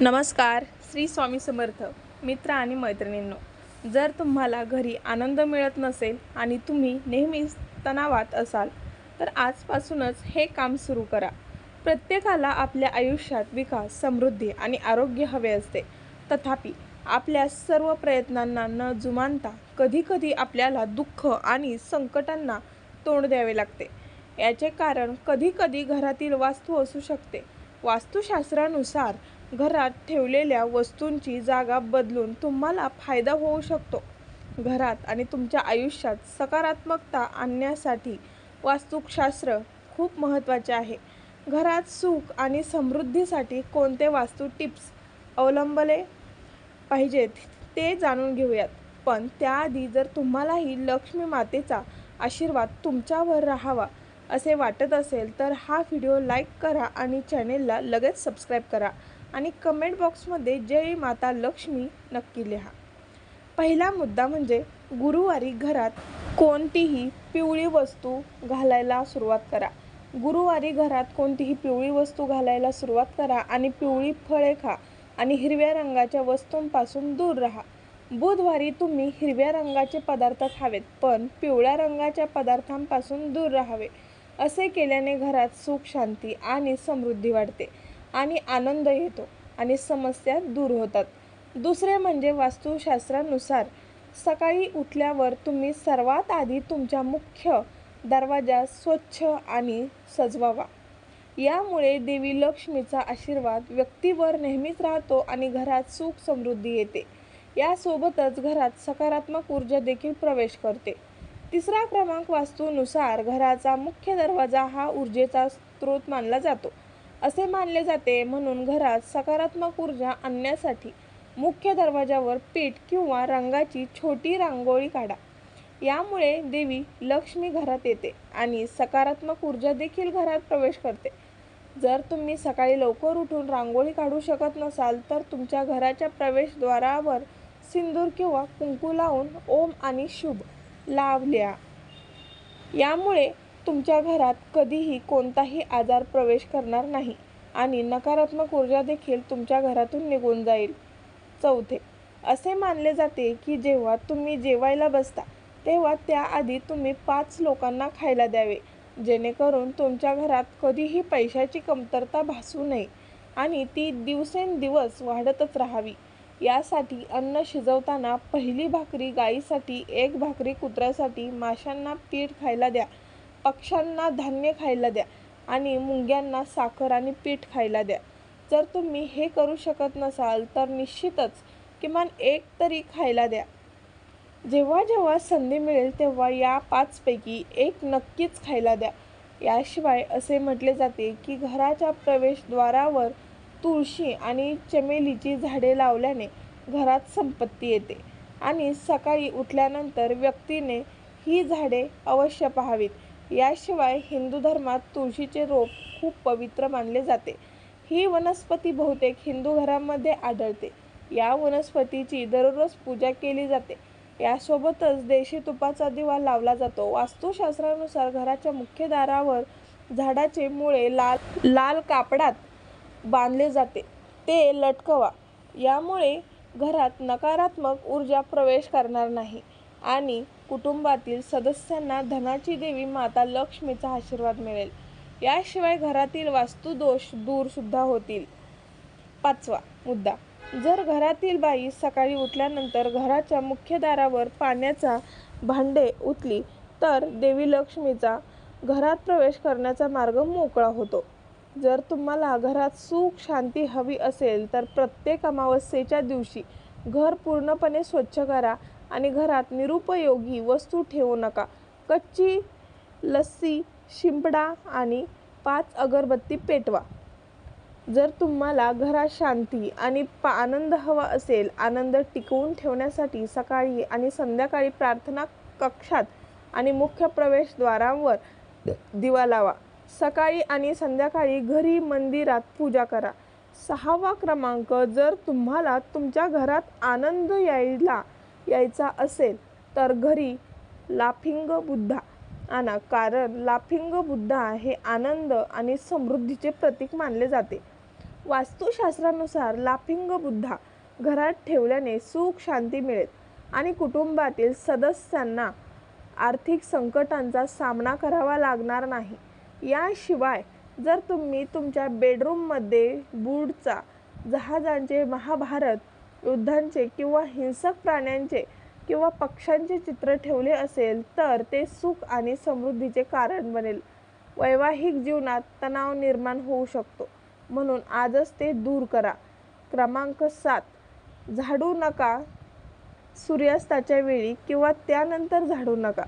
नमस्कार श्री स्वामी समर्थ मित्र आणि मैत्रिणींनो. जर तुम्हाला घरी आनंद मिळत नसेल आणि तुम्ही नेहमीच तणावात असाल तर आजपासूनच हे काम सुरू करा. प्रत्येकाला आपल्या आयुष्यात विकास समृद्धी आणि आरोग्य हवे असते. तथापि आपल्या सर्व प्रयत्नांना न जुमानता कधीकधी आपल्याला दुःख आणि संकटांना तोंड द्यावे लागते. याचे कारण कधीकधी घरातील वास्तू असू शकते. वास्तुशास्त्रानुसार घरात ठेवलेल्या वस्तूंची जागा बदलून तुम्हाला फायदा होऊ शकतो. घरात आणि तुमच्या आयुष्यात सकारात्मकता आणण्यासाठी वास्तुशास्त्र खूप महत्त्वाचे आहे. घरात सुख आणि समृद्धीसाठी कोणते वास्तू टिप्स अवलंबले पाहिजेत ते जाणून घेऊयात. पण त्याआधी जर तुम्हालाही लक्ष्मी मातेचा आशीर्वाद तुमच्यावर राहावा असे वाटत असेल तर हा व्हिडिओ लाईक करा आणि चॅनेलला लगेच सबस्क्राईब करा. आणि कमेंट बॉक्समध्ये जय माता लक्ष्मी नक्की लिहा. पहिला मुद्दा म्हणजे गुरुवारी घरात कोणतीही पिवळी वस्तू घालायला सुरुवात करा. गुरुवारी घरात कोणतीही पिवळी वस्तू घालायला सुरुवात करा आणि पिवळी फळे खा आणि हिरव्या रंगाच्या वस्तूंपासून दूर राहा. बुधवारी तुम्ही हिरव्या रंगाचे पदार्थ खावेत पण पिवळ्या रंगाच्या पदार्थांपासून दूर राहावे. असे केल्याने घरात सुख शांती आणि समृद्धी वाढते. आणि आनंद येतो आणि समस्या दूर होतात. दुसरे म्हणजे वास्तुशास्त्रानुसार सकाळी उठल्यावर तुम्ही सर्वात आधी तुमच्या मुख्य दरवाजा स्वच्छ आणि सजवावा. यामुळे देवी लक्ष्मीचा आशीर्वाद व्यक्तीवर नेहमीच राहतो आणि घरात सुख समृद्धी येते. यासोबतच घरात सकारात्मक ऊर्जा देखील प्रवेश करते. तिसरा क्रमांक वास्तूनुसार घराचा मुख्य दरवाजा हा ऊर्जेचा स्रोत मानला जातो. असे मानले जाते. म्हणून घरात सकारात्मक ऊर्जा आणण्यासाठी मुख्य दरवाजावर पीठ किंवा रंगाची छोटी रांगोळी काढा. यामुळे देवी लक्ष्मी घरात येते आणि सकारात्मक ऊर्जा देखील घरात प्रवेश करते. जर तुम्ही सकाळी लवकर उठून रांगोळी काढू शकत नसाल तर तुमच्या घराच्या प्रवेशद्वारावर सिंदूर किंवा कुंकू लावून ओम आणि शुभ लावल्या यामुळे तुमच्या घरात कधीही कोणताही आजार प्रवेश करणार नाही आणि नकारात्मक ऊर्जा देखील तुमच्या घरातून निघून जाईल. चौथे असे मानले जाते की जेव्हा तुम्ही जेवायला बसता तेव्हा त्याआधी तुम्ही पाच लोकांना खायला द्यावे जेणेकरून तुमच्या घरात कधीही पैशाची कमतरता भासू नये आणि ती दिवसेंदिवस वाढतच राहावी. यासाठी अन्न शिजवताना पहिली भाकरी गाईसाठी एक भाकरी कुत्र्यासाठी माशांना पीठ खायला द्या. पक्ष्यांना धान्य खायला द्या आणि मुंग्यांना साखर आणि पीठ खायला द्या. जर तुम्ही हे करू शकत नसाल तर निश्चितच किमान एक तरी खायला द्या. जेव्हा जेव्हा संधी मिळेल तेव्हा या पाचपैकी एक नक्कीच खायला द्या. याशिवाय असे म्हटले जाते की घराच्या प्रवेशद्वारावर तुळशी आणि चमेलीची झाडे लावल्याने घरात संपत्ती येते आणि सकाळी उठल्यानंतर व्यक्तीने ही झाडे अवश्य पाहावीत. याशिवाय हिंदू धर्मात तुळशीचे रोप खूप पवित्र मानले जाते. ही वनस्पती बहुतेक हिंदू घरांमध्ये आढळते. या वनस्पतीची दररोज पूजा केली जाते. यासोबतच देशी तुपाचा दिवा लावला जातो. वास्तुशास्त्रानुसार घराच्या मुख्य दारावर झाडाचे मुळे लाल लाल कापडात बांधले जाते. ते लटकवा. यामुळे घरात नकारात्मक ऊर्जा प्रवेश करणार नाही आणि कुटुंबातील सदस्यांना धनाची देवी माता लक्ष्मीचा आशीर्वाद मिळेल. याशिवाय घरातील वास्तुदोष दूर सुद्धा होतील. पाचवा मुद्दा. जर घरातील बाई सकाळी उठल्यानंतर घराच्या मुख्य दारावर पाण्याचा भांडे उतली तर देवी लक्ष्मीचा घरात प्रवेश करण्याचा मार्ग मोकळा होतो. जर तुम्हाला घरात सुख शांती हवी असेल तर प्रत्येक अमावस्येच्या दिवशी घर पूर्णपणे स्वच्छ करा. आणि घरात निरुपयोगी वस्तू ठेवू नका. कच्ची लस्सी शिंपडा आणि पाच अगरबत्ती पेटवा. जर तुम्हाला घरात शांती आणि पा आनंद हवा असेल आनंद टिकवून ठेवण्यासाठी सकाळी आणि संध्याकाळी प्रार्थना कक्षात आणि मुख्य प्रवेशद्वारांवर दिवा लावा. सकाळी आणि संध्याकाळी घरी मंदिरात पूजा करा. सहावा क्रमांक जर तुम्हाला तुमच्या घरात आनंद यायला यायचा असेल तर घरी लाफिंग बुद्धा आणा. कारण लाफिंग बुद्धा हे आनंद आणि समृद्धीचे प्रतीक मानले जाते. वास्तुशास्त्रानुसार लाफिंग बुद्धा घरात ठेवल्याने सुख शांती मिळेल आणि कुटुंबातील सदस्यांना आर्थिक संकटांचा सामना करावा लागणार नाही. याशिवाय जर तुम्ही तुमच्या बेडरूममध्ये बुडचा जहाजांचे महाभारत युद्धांचे किंवा हिंसक प्राण्यांचे किंवा पक्ष्यांचे चित्र ठेवले असेल तर ते सुख आणि समृद्धीचे कारण बनेल. वैवाहिक जीवनात तणाव निर्माण होऊ शकतो. म्हणून आजच ते दूर करा. क्रमांक सात. झाडू नका सूर्यास्ताच्या वेळी किंवा त्यानंतर झाडू नका.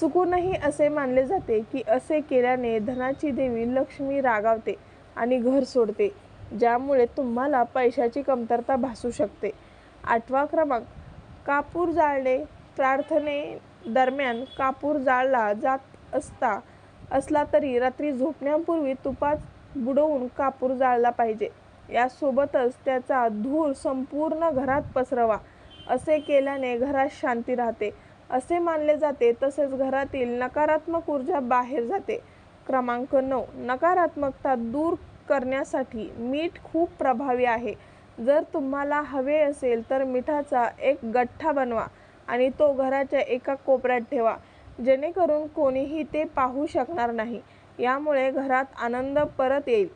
चुकूनही असे मानले जाते की असे केल्याने धनाची देवी लक्ष्मी रागावते आणि घर सोडते. ज्यामुळे तुम्हाला पैशाची कमतरता भासू शकते. आठवा क्रमांक कापूर जाळणे. प्रार्थने दरम्यान कापूर जाळला जात असता असला तरी रात्री झोपण्यापूर्वी तुपात बुडवून कापूर जाळला पाहिजे. यासोबतच त्याचा धूर संपूर्ण घरात पसरवा. असे केल्याने घरात शांती राहते. असे मानले जाते तसेच घरातील नकारात्मक ऊर्जा बाहेर जाते. क्रमांक नऊ नकारात्मकता दूर करण्यासाठी मीठ खूप प्रभावी आहे. जर तुम्हाला हवे असेल तर मिठाचा एक गठ्ठा बनवा आणि तो घराच्या एका कोपऱ्यात ठेवा. जेणेकरून कोणीही ते पाहू शकणार नाही. यामुळे घरात आनंद परत येईल.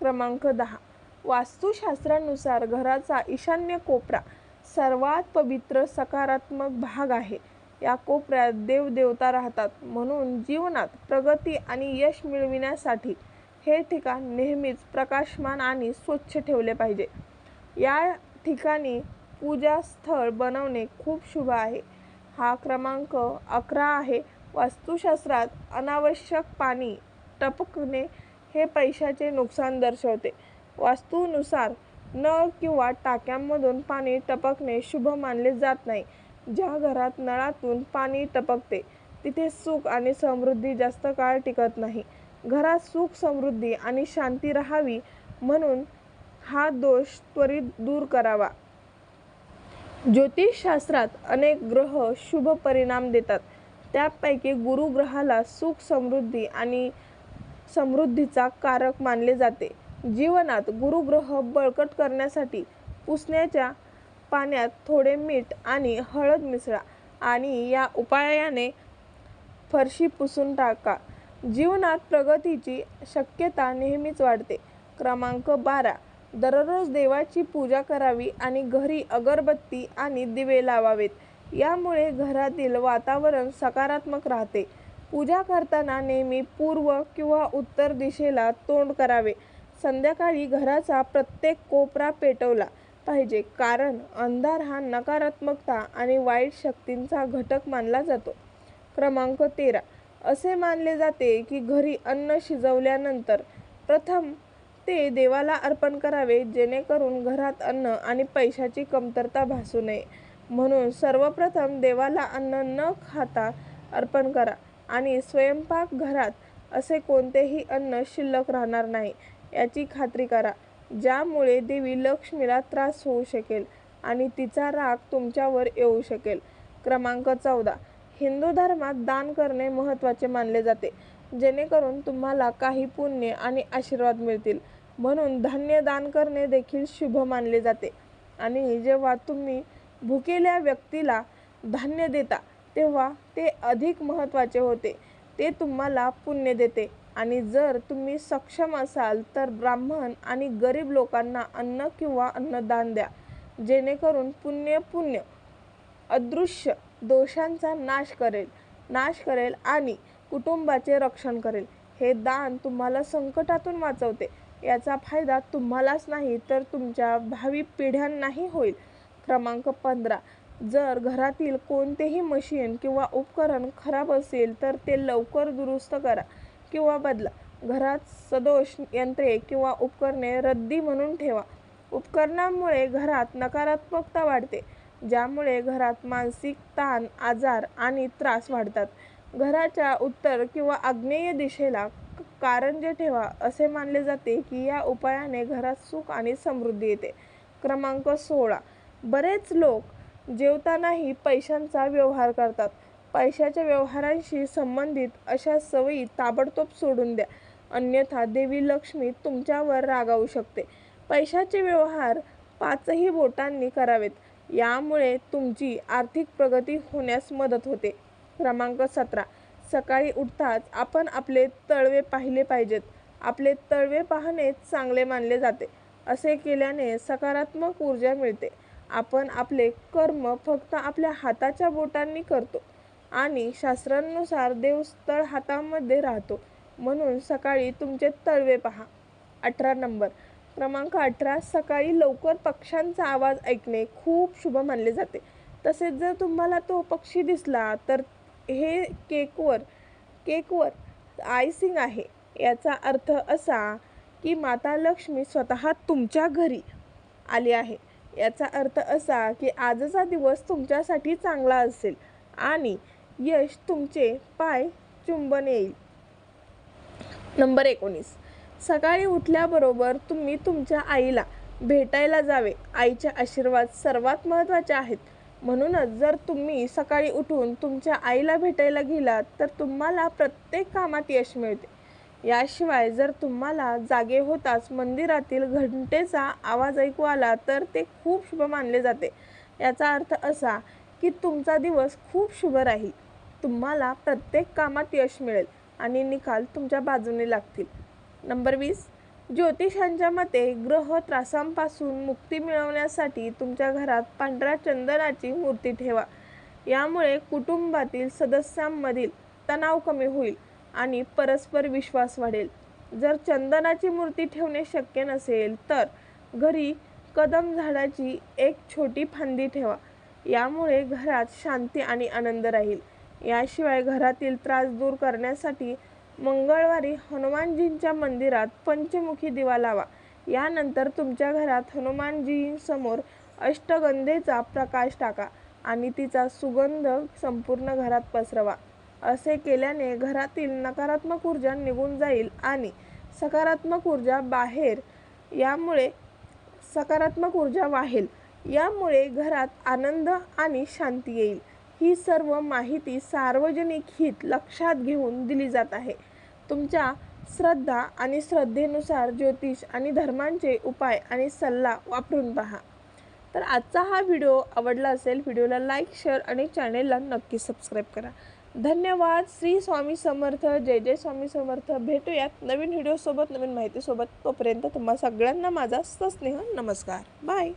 क्रमांक दहा. वास्तुशास्त्रानुसार घराचा ईशान्य कोपरा सर्वात पवित्र सकारात्मक भाग आहे. या कोपऱ्यात देवदेवता राहतात. म्हणून जीवनात प्रगती आणि यश मिळविण्यासाठी हे ठिकाण नेहमीच प्रकाशमान आणि स्वच्छ ठेवले पाहिजे. या ठिकाणी पूजास्थळ बनवणे खूप शुभ आहे. हा क्रमांक अकरा आहे. वास्तुशास्त्रात अनावश्यक पाणी टपकणे हे पैशाचे नुकसान दर्शवते. वास्तूनुसार नळ किंवा टाक्यांमधून पाणी टपकणे शुभ मानले जात नाही. ज्या घरात नळातून पाणी टपकते तिथे सुख आणि समृद्धी जास्त काळ टिकत नाही. घरात सुख समृद्धी आणि शांती राहावी म्हणून हा दोष त्वरित दूर करावा. ज्योतिषशास्त्रात अनेक ग्रह शुभ परिणाम देतात. त्यापैकी गुरुग्रहाला सुख समृद्धी आणि समृद्धीचा कारक मानले जाते. जीवनात गुरुग्रह बळकट करण्यासाठी पुसण्याच्या पाण्यात थोडे मीठ आणि हळद मिसळा आणि या उपायाने फरशी पुसून टाका. जीवनात प्रगतीची शक्यता नेहमीच वाढते. क्रमांक बारा. दररोज देवाची पूजा करावी आणि घरी अगरबत्ती आणि दिवे लावावेत. यामुळे घरातील वातावरण सकारात्मक राहते. पूजा करताना नेहमी पूर्व किंवा उत्तर दिशेला तोंड करावे. संध्याकाळी घराचा प्रत्येक कोपरा पेटवला पाहिजे कारण अंधार हा नकारात्मकता आणि वाईट शक्तींचा घटक मानला जातो. क्रमांक तेरा. असे मानले जाते की घरी अन्न शिजवल्यानंतर प्रथम ते देवाला अर्पण करावे जेणेकरून घरात अन्न आणि पैशाची कमतरता भासू नये. म्हणून सर्वप्रथम देवाला अन्न न खाता अर्पण करा आणि स्वयंपाक घरात असे कोणतेही अन्न शिल्लक राहणार नाही याची खात्री करा ज्यामुळे देवी लक्ष्मीला त्रास होऊ शकेल आणि तिचा राग तुमच्यावर येऊ शकेल. क्रमांक चौदा. हिंदू धर्मात दान करणे महत्त्वाचे मानले जाते. जेणेकरून तुम्हाला काही पुण्य आणि आशीर्वाद मिळतील. म्हणून धान्य दान करणे देखील शुभ मानले जाते. आणि जेव्हा तुम्ही भुकेल्या व्यक्तीला धान्य देता तेव्हा ते अधिक महत्त्वाचे होते. ते तुम्हाला पुण्य देते. आणि जर तुम्ही सक्षम असाल तर ब्राह्मण आणि गरीब लोकांना अन्न किंवा अन्नदान द्या. जेणेकरून पुण्य पुण्य अदृश्य दोषांचा नाश करेल. नाश करेल आणि कुटुंबाचे रक्षण करेल. हे दान तुम्हाला संकटातून वाचवते. याचा फायदा तुम्हालाच नाही तर तुमच्या भावी पिढ्यांनाही होईल. क्रमांक पंधरा. जर घरातील कोणतेही मशीन किंवा उपकरण खराब असेल तर ते लवकर दुरुस्त करा किंवा बदला. घरात सदोष यंत्रे किंवा उपकरणे रद्दी म्हणून ठेवा. उपकरणामुळे घरात नकारात्मकता वाढते. ज्यामुळे घरात मानसिक ताण आजार आणि त्रास वाढतात. घराच्या उत्तर किंवा आग्नेय दिशेला कारंजे ठेवा असे मानले जाते की या उपायाने घरात सुख आणि समृद्धी येते. क्रमांक सोळा. बरेच लोक जेवतानाही पैशांचा व्यवहार करतात. पैशाच्या व्यवहारांशी संबंधित अशा सवयी ताबडतोब सोडून द्या. अन्यथा देवी लक्ष्मी तुमच्यावर रागावू शकते. पैशाचे व्यवहार पाचही बोटांनी करावेत. यामुळे तुमची आर्थिक प्रगती होण्यास मदत होते. क्रमांक सतरा. सकाळी उठताच आपण आपले तळवे पाहिले पाहिजेत. आपले तळवे पाहणे चांगले मानले जाते. असे केल्याने सकारात्मक ऊर्जा मिळते. आपण आपले कर्म फक्त आपल्या हाताच्या बोटांनी करतो आणि शास्त्रांनुसार देवस्थळ हातामध्ये राहतो. म्हणून सकाळी तुमचे तळवे पहा. अठरा नंबर. क्रमांक अठरा सकाळी लवकर पक्ष्यांचा आवाज ऐकणे खूप शुभ मानले जाते. तसेच जर तुम्हाला तो पक्षी दिसला तर हे केकवर केकवर आयसिंग आहे. याचा अर्थ असा की माता लक्ष्मी स्वतः तुमच्या घरी आली आहे. याचा अर्थ असा की आजचा दिवस तुमच्यासाठी चांगला असेल आणि यश तुमचे पाय चुंबन येईल. नंबर एकोणीस. सकाळी उठल्याबरोबर तुम्ही तुमच्या आईला भेटायला जावे. आईचे आशीर्वाद सर्वात महत्त्वाचे आहेत. म्हणूनच जर तुम्ही सकाळी उठून तुमच्या आईला भेटायला गेलात तर तुम्हाला प्रत्येक कामात यश मिळते. याशिवाय जर तुम्हाला जागे होताच मंदिरातील घंटेचा आवाज ऐकू आला तर ते खूप शुभ मानले जाते. याचा अर्थ असा की तुमचा दिवस खूप शुभ राहील. तुम्हाला प्रत्येक कामात यश मिळेल आणि निकाल तुमच्या बाजूने लागतील. नंबर वीस. ज्योतिषांच्या मते ग्रह त्रासांपासून मुक्ती मिळवण्यासाठी तुमच्या घरात पांढऱ्या चंदनाची मूर्ती ठेवा. यामुळे कुटुंबातील सदस्यांमधील तणाव कमी होईल आणि परस्पर विश्वास वाढेल. जर चंदनाची मूर्ती ठेवणे शक्य नसेल तर घरी कदम झाडाची एक छोटी फांदी ठेवा. यामुळे घरात शांती आणि आनंद राहील. याशिवाय घरातील त्रास दूर करण्यासाठी मंगळवारी हनुमानजींच्या मंदिरात पंचमुखी दिवा लावा. यानंतर तुमच्या घरात हनुमानजींसमोर अष्टगंधेचा प्रकाश टाका आणि तिचा सुगंध संपूर्ण घरात पसरवा. असे केल्याने घरातील नकारात्मक ऊर्जा निघून जाईल आणि सकारात्मक ऊर्जा बाहेर यामुळे सकारात्मक ऊर्जा वाहेल. यामुळे घरात आनंद आणि शांती येईल. ही सर्व माहिती सार्वजनिक हित लक्षात घेऊन दिली जात आहे. तुमच्या श्रद्धा आणि श्रद्धेनुसार ज्योतिष आणि धर्मांचे उपाय आणि सल्ला वापरून पहा. तर आजचा हा व्हिडिओ आवडला असेल व्हिडिओला लाईक शेअर आणि चॅनेलला नक्की सबस्क्राईब करा. धन्यवाद. श्री स्वामी समर्थ. जय जय स्वामी समर्थ. भेटूयात नवीन व्हिडिओसोबत नवीन माहितीसोबत. तोपर्यंत तुम्हा सगळ्यांना माझा सस्नेह नमस्कार. बाय.